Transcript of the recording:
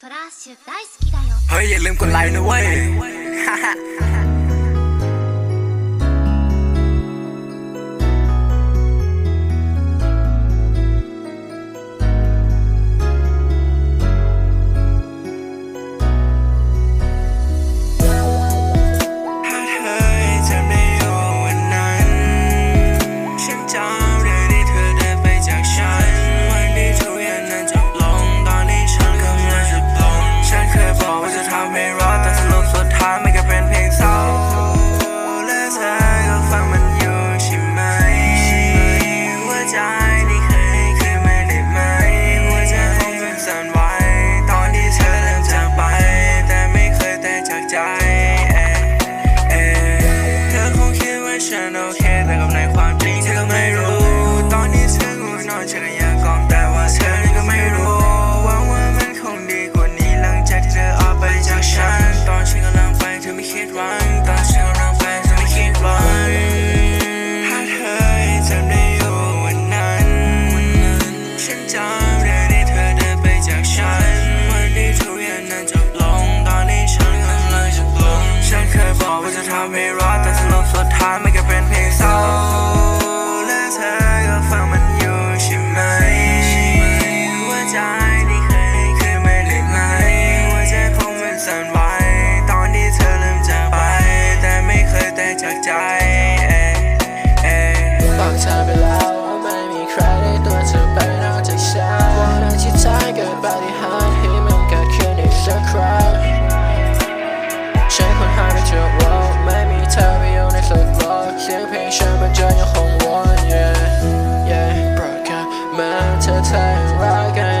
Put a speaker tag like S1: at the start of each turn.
S1: トラッシュ大好きだよ
S2: เฮ้ยอย่าลืมกดไลค์นะเว้ย
S3: ฉันมัน yeah yeah เพราะแค่แม้เธอแท้รักกัน